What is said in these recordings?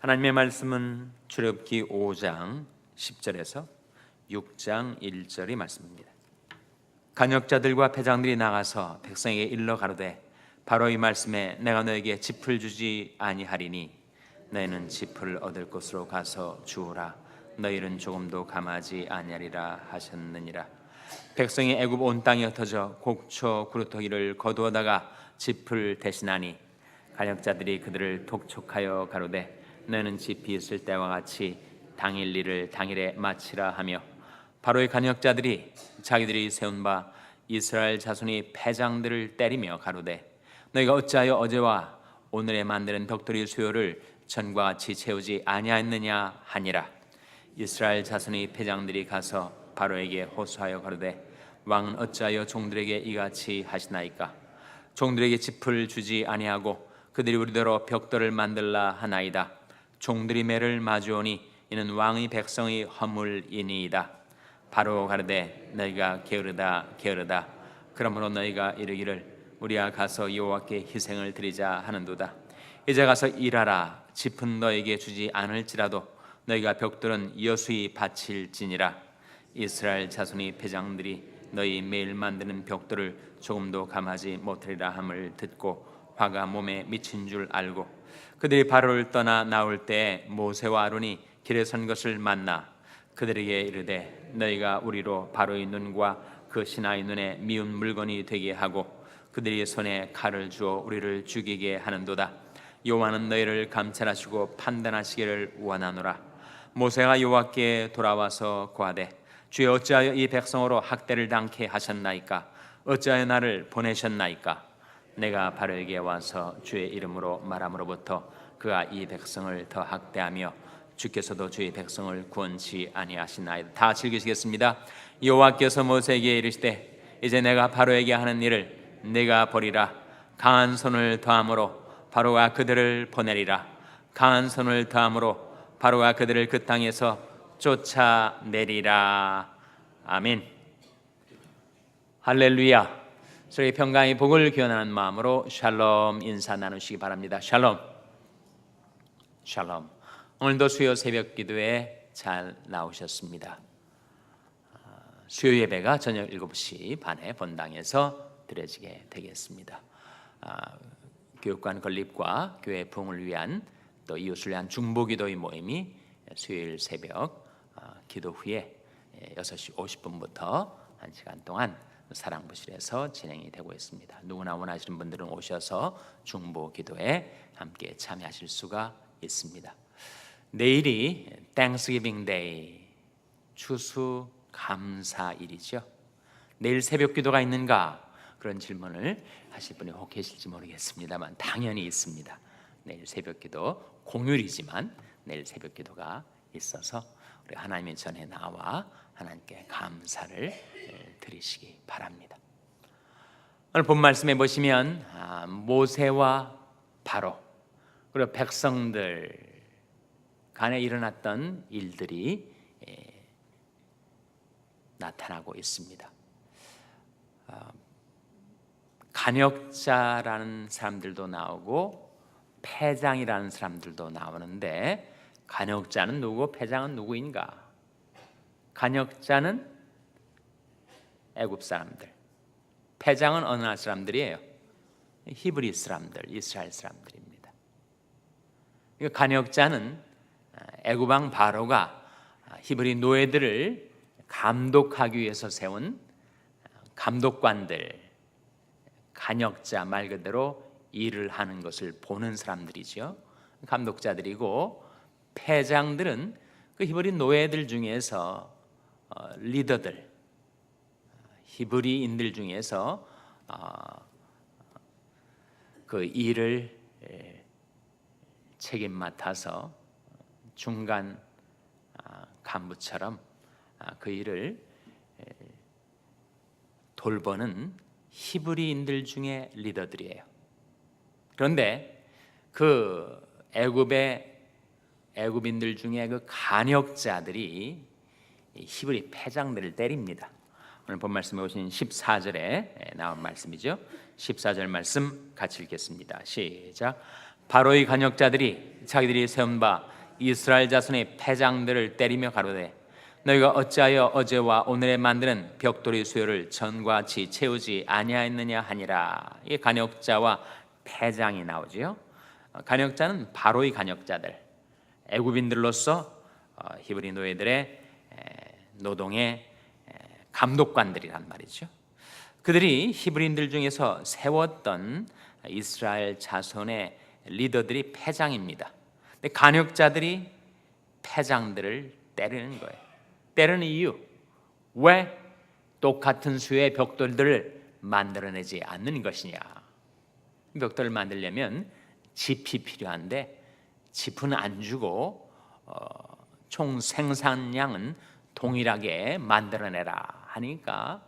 하나님의 말씀은 출애굽기 5장 10절에서 6장 1절의 말씀입니다. 간역자들과 패장들이 나가서 백성에게 일러 가로되 바로 이 말씀에 내가 너에게 짚을 주지 아니하리니 너희는 짚을 얻을 곳으로 가서 주우라 너희는 조금도 감하지 아니하리라 하셨느니라 백성이 애굽 온 땅에 흩어져 곡초 구루터기를 거두어다가 짚을 대신하니 간역자들이 그들을 독촉하여 가로되 너는 짚이 있을 때와 같이 당일 일을 당일에 마치라 하며 바로의 간역자들이 자기들이 세운 바 이스라엘 자손이 패장들을 때리며 가로되 너희가 어찌하여 어제와 오늘에 만드는 벽돌이 수요를 전과 같이 채우지 아니하였느냐 하니라. 이스라엘 자손이 패장들이 가서 바로에게 호소하여 가로되 왕은 어찌하여 종들에게 이같이 하시나이까? 종들에게 짚을 주지 아니하고 그들이 우리대로 벽돌을 만들라 하나이다 종들이 매를 마주오니 이는 왕의 백성의 허물이니이다. 바로 가르되 너희가 게으르다 게으르다. 그러므로 너희가 이르기를 우리가 가서 여호와께 희생을 드리자 하는도다. 이제 가서 일하라. 짚은 너에게 주지 않을지라도 너희가 벽돌은 여수히 바칠지니라. 이스라엘 자손이 패장들이 너희 매일 만드는 벽돌을 조금도 감하지 못하리라 함을 듣고 화가 몸에 미친 줄 알고 그들이 바로를 떠나 나올 때 모세와 아론이 길에 선 것을 만나 그들에게 이르되 너희가 우리로 바로의 눈과 그 신하의 눈에 미운 물건이 되게 하고 그들이 손에 칼을 주어 우리를 죽이게 하는도다. 여호와는 너희를 감찰하시고 판단하시기를 원하노라. 모세가 여호와께 돌아와서 고하되 주여 어찌하여 이 백성으로 학대를 당케 하셨나이까? 어찌하여 나를 보내셨나이까 내가 바로에게 와서 주의 이름으로 말함으로부터 그가 이 백성을 더 학대하며 주께서도 주의 백성을 구원치 아니하시나이다. 다 즐기시겠습니다. 여호와께서 모세에게 이르시되 이제 내가 바로에게 하는 일을 내가 보리라. 강한 손을 더함으로 바로가 그들을 보내리라. 강한 손을 더함으로 바로가 그들을 그 땅에서 쫓아내리라. 아멘. 할렐루야 저희 평강의 복을 기원하는 마음으로 샬롬 인사 나누시기 바랍니다. 샬롬. 샬롬. 오늘도 수요 새벽 기도에 잘 나오셨습니다. 아, 수요 예배가 저녁 7시 반에 본당에서 드려지게 되겠습니다. 아, 교육관 건립과 교회 부흥을 위한 또 이웃을 위한 중보기도의 모임이 수요일 새벽 어, 기도 후에 6시 50분부터 1시간 동안 사랑부실에서 진행이 되고 있습니다. 누구나 원하시는 분들은 오셔서 중보 기도에 함께 참여하실 수가 있습니다. 내일이 Thanksgiving Day 추수 감사일이죠. 내일 새벽 기도가 있는가 그런 질문을 하실 분이 혹 계실지 모르겠습니다만 당연히 있습니다. 내일 새벽 기도 공휴일이지만 내일 새벽 기도가 있어서 우리 하나님의 전에 나와 하나님께 감사를 드리시기 바랍니다. 오늘 본 말씀에 보시면 아, 모세와 바로 그리고 백성들 간에 일어났던 일들이 나타나고 있습니다. 아, 간역자라는 사람들도 나오고 패장이라는 사람들도 나오는데 간역자는 누구, 패장은 누구인가? 간역자는 애굽 사람들, 패장은 어느 나라 사람들이에요? 히브리 사람들, 이스라엘 사람들입니다. 간역자는 애굽 왕 바로가 히브리 노예들을 감독하기 위해서 세운 감독관들, 간역자 말 그대로 일을 하는 것을 보는 사람들이죠. 감독자들이고 패장들은 그 히브리 노예들 중에서 어, 리더들, 히브리인들 중에서 어, 그 일을 책임 맡아서 중간 아, 간부처럼 아, 그 일을 돌보는 히브리인들 중에 리더들이에요. 그런데 그 애굽의 애굽인들 중에 그 간역자들이 히브리 패장들을 때립니다. 오늘 본 말씀에 보신 14절에 나온 말씀이죠. 14절 말씀 같이 읽겠습니다. 시작. 바로의 간역자들이 자기들이 세운 바 이스라엘 자손의 패장들을 때리며 가로되 너희가 어찌하여 어제와 오늘에 만드는 벽돌이 수요를 전과 같이 채우지 아니하였느냐 하니라 이 간역자와 패장이 나오지요 간역자는 바로의 간역자들 애굽인들로서 어, 히브리 노예들의 에, 노동의 에, 감독관들이란 말이죠. 그들이 히브리인들 중에서 세웠던 이스라엘 자손의 리더들이 패장입니다. 근데 간역자들이 패장들을 때리는 거예요. 때리는 이유 왜 똑같은 수의 벽돌들을 만들어내지 않는 것이냐? 벽돌을 만들려면 짚이 필요한데 짚은 안 주고 어, 총 생산량은 동일하게 만들어내라 하니까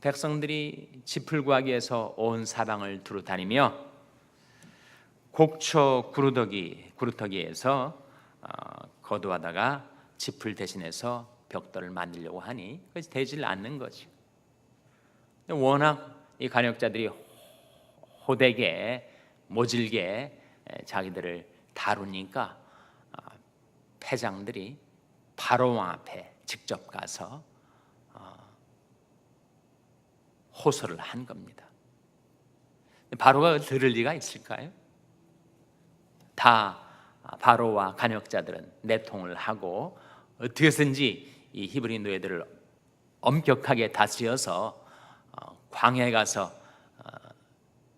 백성들이 위해서 온 사방을 두루 다니며 곡초 구루더기 구루터기에서 어, 거두하다가 짚을 대신해서 벽돌을 만들려고 하니 그것이 되질 않는. 근데 워낙 이 간역자들이 호되게 모질게 에, 자기들을 다루니까 어, 패장들이 바로 왕 앞에 직접 가서 어, 호소를 한 겁니다. 바로가 들을 리가 있을까요? 다 바로와 간역자들은 내통을 하고 어떻게 든지 이 히브리 노예들을 엄격하게 다스려서 어, 광야에 가서 어,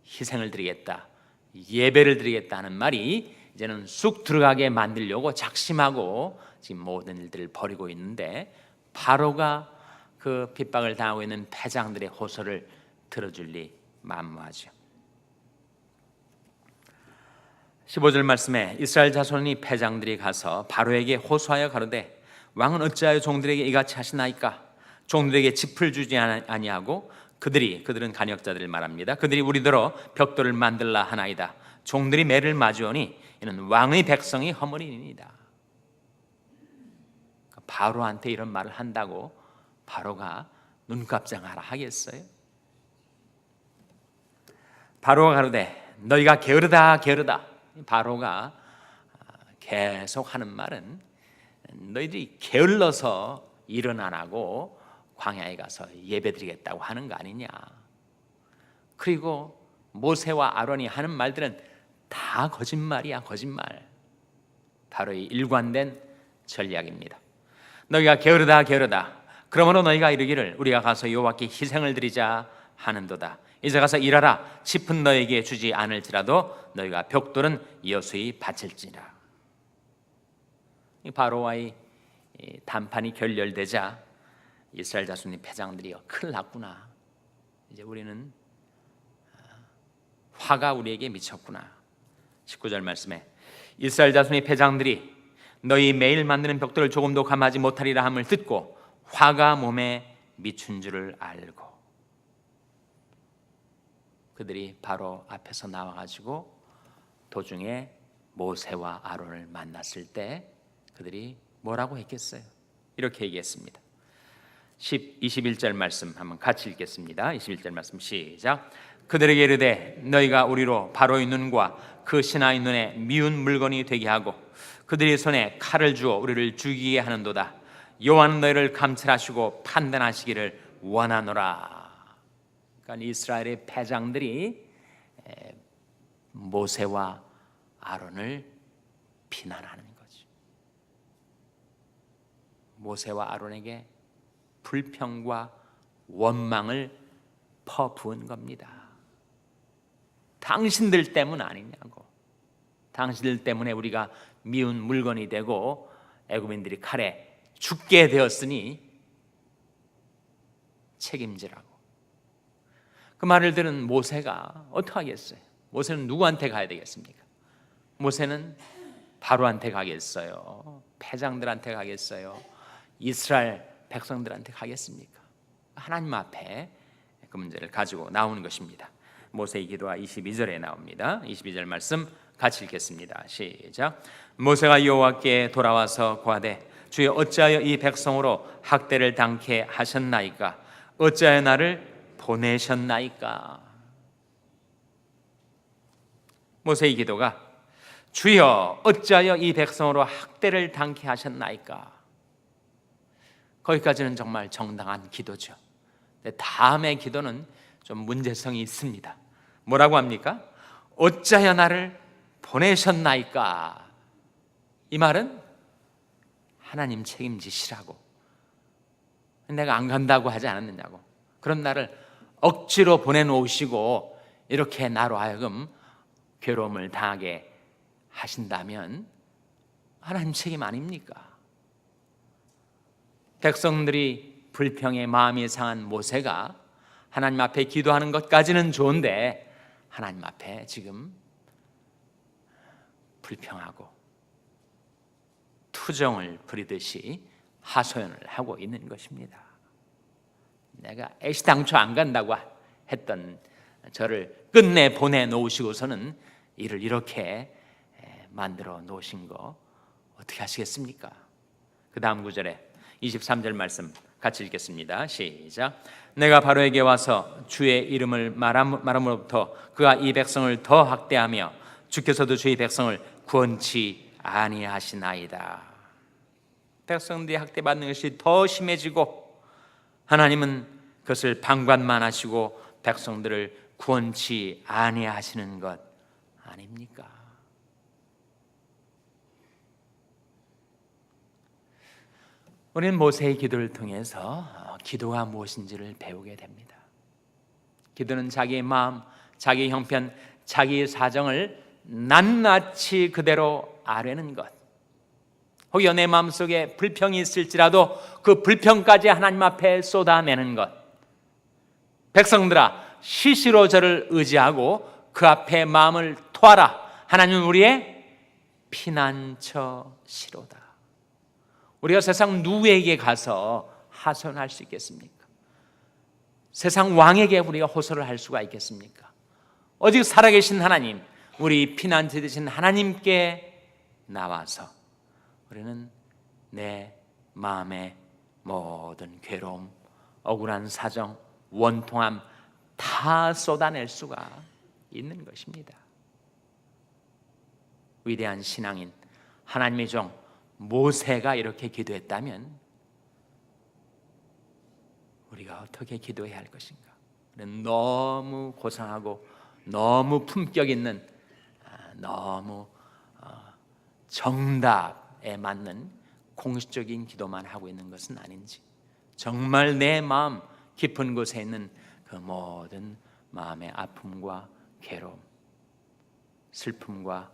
희생을 드리겠다, 예배를 드리겠다는 말이 이제는 쑥 들어가게 만들려고 작심하고 지금 모든 일들을 벌이고 있는데 바로가 그 핍박을 당하고 있는 패장들의 호소를 들어줄 리 만무하죠. 15절 말씀에 이스라엘 자손이 패장들이 가서 바로에게 호소하여 가로되 왕은 어찌하여 종들에게 이같이 하시나이까 종들에게 짚을 주지 아니하고 그들이 그들은 간역자들을 말합니다. 그들이 우리더러 벽돌을 만들라 하나이다. 종들이 매를 마주오니 이는 왕의 백성이 허물이니이다. 바로한테 이런 말을 한다고 바로가 눈 깜짝하라 하겠어요? 바로가 가로되 너희가 게으르다 게으르다 바로가 계속 하는 말은 너희들이 게을러서 일은 안 하고 광야에 가서 예배드리겠다고 하는 거 아니냐. 그리고 모세와 아론이 하는 말들은 다 거짓말이야, 거짓말. 바로 이 일관된 전략입니다. 너희가 게으르다, 게으르다. 그러므로 너희가 이르기를 우리가 가서 여호와께 희생을 드리자 하는도다. 이제 가서 일하라. 짚은 너에게 주지 않을지라도 너희가 벽돌은 여수히 바칠지라. 바로와의 단판이 결렬되자 이스라엘 자손의 패장들이 큰일 났구나. 이제 우리는 아, 화가 우리에게 미쳤구나. 19절 말씀에 이스라엘 자손의 패장들이 너희 매일 만드는 벽돌을 조금도 감하지 못하리라 함을 듣고 화가 몸에 미춘 줄을 알고 그들이 바로 앞에서 나와 가지고 도중에 모세와 아론을 만났을 때 그들이 뭐라고 했겠어요? 이렇게 얘기했습니다. 10, 21절 말씀 한번 같이 읽겠습니다. 21절 말씀 시작. 그들에게 이르되 너희가 우리로 바로의 눈과 그 신하의 눈에 미운 물건이 되게 하고 그들의 손에 칼을 주어 우리를 죽이게 하는도다. 여호와는 너희를 감찰하시고 판단하시기를 원하노라. 그러니까 이스라엘의 패장들이 모세와 아론을 비난하는 거죠. 모세와 아론에게 불평과 원망을 퍼부은 겁니다. 당신들 때문 아니냐고. 당신들 때문에 우리가 미운 물건이 되고 애굽인들이 칼에 죽게 되었으니 책임지라고. 그 말을 들은 모세가 어떻게 하겠어요? 모세는 누구한테 가야 되겠습니까? 모세는 바로한테 가겠어요. 패장들한테 가겠어요. 이스라엘 백성들한테 가겠습니까? 하나님 앞에 그 문제를 가지고 나오는 것입니다. 모세의 기도가 22절에 나옵니다. 22절 말씀 같이 읽겠습니다. 시작. 모세가 여호와께 돌아와서 고하되 주여 어찌하여 이 백성으로 학대를 당케 하셨나이까? 어찌하여 나를 보내셨나이까? 모세의 기도가 주여 어찌하여 이 백성으로 학대를 당케 하셨나이까 거기까지는 정말 정당한 기도죠 다음의 기도는 좀 문제성이 있습니다 뭐라고 합니까? 어찌하여 나를 보내셨나이까 이 말은 하나님 책임지시라고 내가 안 간다고 하지 않았느냐고 그런 나를 억지로 보내놓으시고 이렇게 나로 하여금 괴로움을 당하게 하신다면 하나님 책임 아닙니까? 백성들이 불평에 마음이 상한 모세가 하나님 앞에 기도하는 것까지는 좋은데 하나님 앞에 지금 불평하고 투정을 부리듯이 하소연을 하고 있는 것입니다. 내가 애시당초 안 간다고 했던 저를 끝내 보내 놓으시고서는 이를 이렇게 만들어 놓으신 거 어떻게 하시겠습니까? 그 다음 구절에 23절 말씀 같이 읽겠습니다. 시작. 내가 바로에게 와서 주의 이름을 말함, 말함으로부터 그가 이 백성을 더 학대하며 주께서도 주의 백성을 구원치 아니하시나이다. 백성들이 학대받는 것이 더 심해지고 하나님은 그것을 방관만 하시고 백성들을 구원치 아니하시는 것 아닙니까? 우리는 모세의 기도를 통해서 기도가 무엇인지를 배우게 됩니다. 기도는 자기의 마음, 자기 형편, 자기 사정을 낱낱이 그대로 아뢰는 것. 혹여 내 마음속에 불평이 있을지라도 그 불평까지 하나님 앞에 쏟아내는 것. 백성들아 시시로 저를 의지하고 그 앞에 마음을 토하라. 하나님은 우리의 피난처시로다. 우리가 세상 누구에게 가서 하소연할 수 있겠습니까? 세상 왕에게 우리가 호소를 할 수가 있겠습니까? 오직 살아계신 하나님, 우리 피난처 되신 하나님께 나와서 우리는 내 마음의 모든 괴로움, 억울한 사정, 원통함 다 쏟아낼 수가 있는 것입니다. 위대한 신앙인 하나님의 종 모세가 이렇게 기도했다면 우리가 어떻게 기도해야 할 것인가? 너무 고상하고 너무 품격 있는 아, 너무 어, 정답 에 맞는 공식적인 기도만 하고 있는 것은 아닌지 정말 내 마음 깊은 곳에 있는 그 모든 마음의 아픔과 괴로움, 슬픔과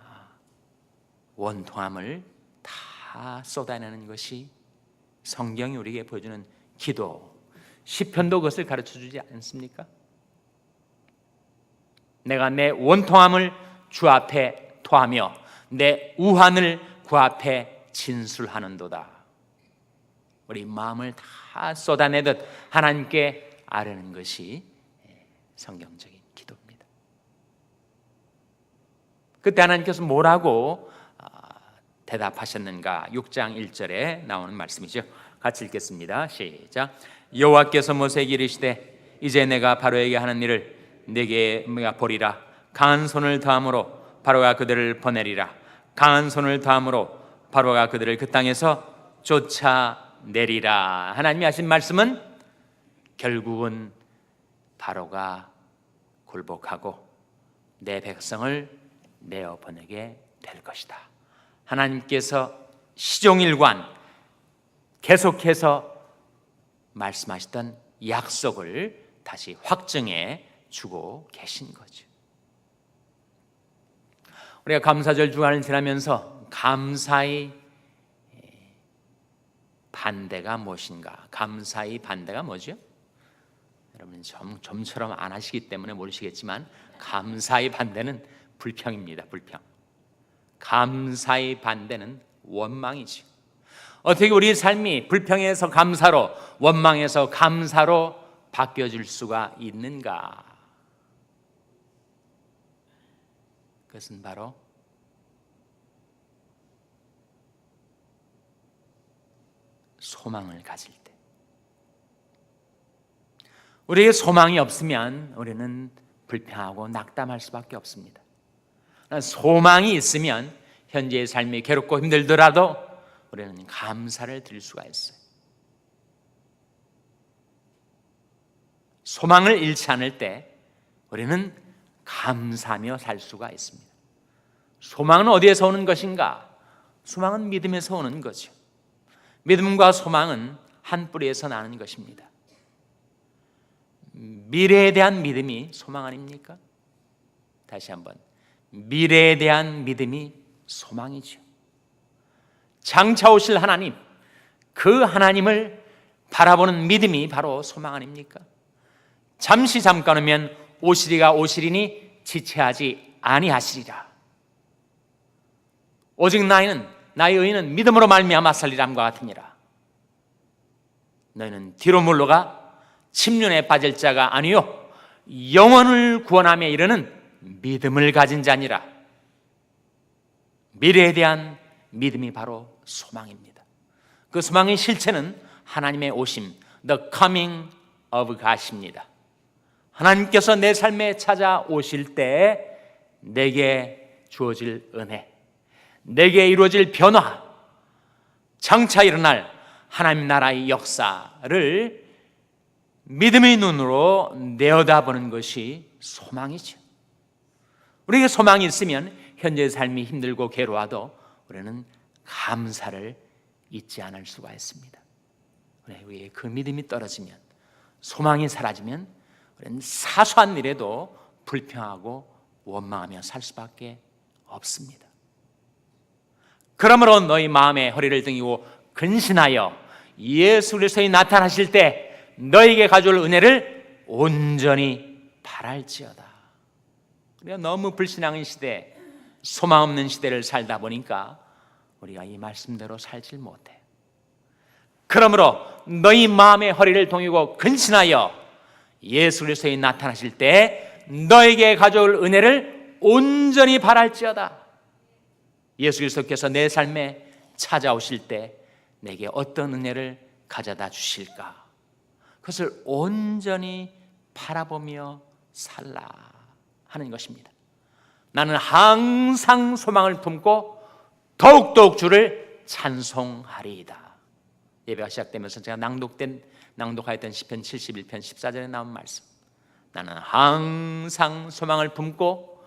아, 원통함을 다 쏟아내는 것이 성경이 우리에게 보여주는 기도. 시편도 그것을 가르쳐 주지 않습니까? 내가 내 원통함을 주 앞에 토하며 내 우환을 그 앞에 진술하는도다. 우리 마음을 다 쏟아내듯 하나님께 아뢰는 것이 성경적인 기도입니다. 그때 하나님께서 뭐라고 대답하셨는가? 6장 1절에 나오는 말씀이죠. 같이 읽겠습니다. 시작. 여호와께서 모세에게 이르시되 이제 내가 바로에게 하는 일을 내게 보리라. 강한 손을 더함으로 바로가 그들을 보내리라. 강한 손을 더함으로 바로가 그들을 그 땅에서 쫓아내리라. 하나님이 하신 말씀은 결국은 바로가 굴복하고 내 백성을 내어 보내게 될 것이다. 하나님께서 시종일관 계속해서 말씀하시던 약속을 다시 확증해 주고 계신 거죠. 우리가 감사절 주간을 지나면서 감사의 반대가 무엇인가? 감사의 반대가 뭐죠? 여러분 좀, 좀처럼 안 하시기 때문에 모르시겠지만 감사의 반대는 불평입니다. 불평. 감사의 반대는 원망이지. 어떻게 우리 삶이 불평에서 감사로, 원망에서 감사로 바뀌어질 수가 있는가? 그것은 바로 소망을 가질 때. 우리에게 소망이 없으면 우리는 불평하고 낙담할 수밖에 없습니다. 소망이 있으면 현재의 삶이 괴롭고 힘들더라도 우리는 감사를 드릴 수가 있어요. 소망을 잃지 않을 때 우리는 감사하며 살 수가 있습니다. 소망은 어디에서 오는 것인가? 소망은 믿음에서 오는 거죠. 믿음과 소망은 한 뿌리에서 나는 것입니다. 미래에 대한 믿음이 소망 아닙니까? 다시 한번 미래에 대한 믿음이 소망이죠. 장차 오실 하나님, 그 하나님을 바라보는 믿음이 바로 소망 아닙니까? 잠시 잠깐 오면 오시리가 오시리니 지체하지 아니하시리라. 오직 나이는 나의 의는 믿음으로 말미암아 살리람과 같으니라. 너희는 뒤로 물러가 침륜에 빠질 자가 아니요 영혼을 구원하며 이르는 믿음을 가진 자니라. 미래에 대한 믿음이 바로 소망입니다. 그 소망의 실체는 하나님의 오심, the coming of God입니다. 하나님께서 내 삶에 찾아오실 때 내게 주어질 은혜, 내게 이루어질 변화, 장차 일어날 하나님 나라의 역사를 믿음의 눈으로 내어다보는 것이 소망이죠. 우리에게 소망이 있으면 현재의 삶이 힘들고 괴로워도 우리는 감사를 잊지 않을 수가 있습니다. 우리의 그 믿음이 떨어지면 소망이 사라지면 우리는 사소한 일에도 불평하고 원망하며 살 수밖에 없습니다. 그러므로 너희 마음의 허리를 등이고 근신하여 예수 그리스도에 나타나실 때 너에게 가져올 은혜를 온전히 바랄지어다. 우리가 너무 불신앙의 시대, 소망 없는 시대를 살다 보니까 우리가 이 말씀대로 살질 못해. 그러므로 너희 마음의 허리를 동이고 근신하여 예수 그리스도에 나타나실 때 너에게 가져올 은혜를 온전히 바랄지어다. 예수 그리스도께서 내 삶에 찾아오실 때 내게 어떤 은혜를 가져다 주실까? 그것을 온전히 바라보며 살라 하는 것입니다. 나는 항상 소망을 품고 더욱더욱 주를 찬송하리이다. 예배가 시작되면서 제가 낭독된 낭독하였던 시편 71편 14절에 나온 말씀. 나는 항상 소망을 품고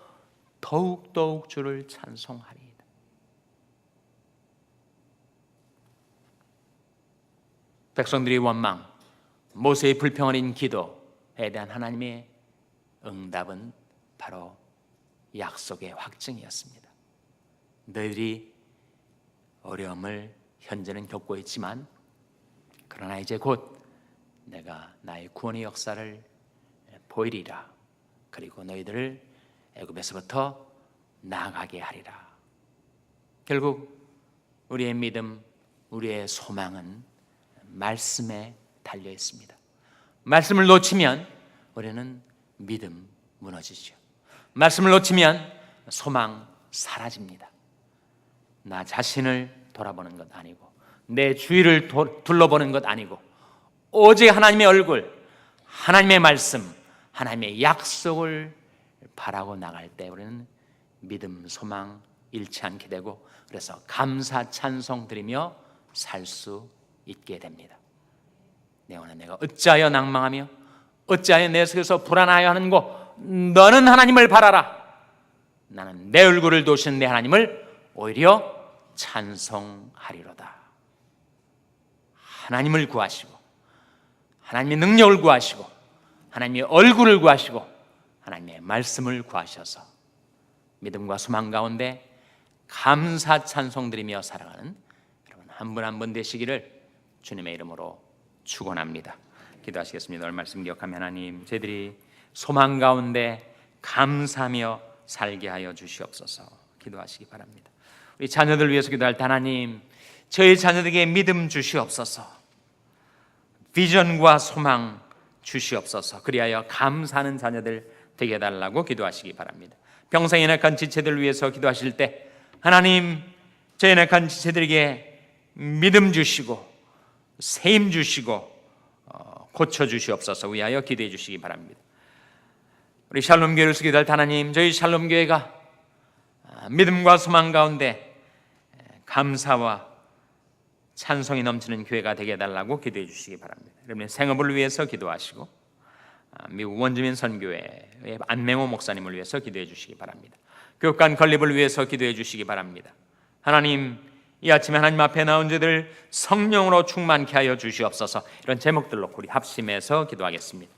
더욱 더욱 주를 찬송하리이다. 백성들의 원망, 모세의 불평 어린 기도에 대한 하나님의 응답은 바로 약속의 확증이었습니다. 너희들이 어려움을 현재는 겪고 있지만 그러나 이제 곧 내가 나의 구원의 역사를 보이리라. 그리고 너희들을 애굽에서부터 나가게 하리라. 결국 우리의 믿음, 우리의 소망은 말씀에 달려 있습니다. 말씀을 놓치면 우리는 믿음 무너지죠. 말씀을 놓치면 소망 사라집니다. 나 자신을 돌아보는 것 아니고 내 주위를 도, 둘러보는 것 아니고 오직 하나님의 얼굴, 하나님의 말씀, 하나님의 약속을 바라고 나갈 때 우리는 믿음, 소망 잃지 않게 되고 그래서 감사 찬송 드리며 살 수 있게 됩니다. 내 오늘 내가 어찌하여 낭망하며 어찌하여 내 속에서 불안하여 하는고 너는 하나님을 바라라. 나는 내 얼굴을 도신 내 하나님을 오히려 찬송하리로다. 하나님을 구하시고 하나님의 능력을 구하시고 하나님의 얼굴을 구하시고 하나님의 말씀을 구하셔서 믿음과 소망 가운데 감사 찬송 드리며 살아가는 여러분 한 분 한 분 되시기를 주님의 이름으로 축원합니다. 기도하시겠습니다. 오늘 말씀 기억하며 하나님 저희들이 소망 가운데 감사하며 살게 하여 주시옵소서. 기도하시기 바랍니다. 우리 자녀들 위해서 기도할 때 하나님 저희 자녀들에게 믿음 주시옵소서. 비전과 소망 주시옵소서. 그리하여 감사하는 자녀들 되게 해달라고 기도하시기 바랍니다. 평생 연약한 지체들 위해서 기도하실 때 하나님 저 연약한 지체들에게 믿음 주시고 세임 주시고 어, 고쳐 주시옵소서 위하여 기도해 주시기 바랍니다. 우리 샬롬 교회를 때 하나님 저희 샬롬 교회가 믿음과 소망 가운데 감사와 찬송이 넘치는 교회가 되게 해달라고 기도해 주시기 바랍니다. 여러분의 생업을 위해서 기도하시고 아, 미국 원주민 선교회의 안맹호 목사님을 위해서 기도해 주시기 바랍니다. 교육관 건립을 위해서 기도해 주시기 바랍니다. 하나님 이 아침에 하나님 앞에 나온 저들 성령으로 충만케 하여 주시옵소서 이런 제목들 놓고 우리 합심해서 기도하겠습니다.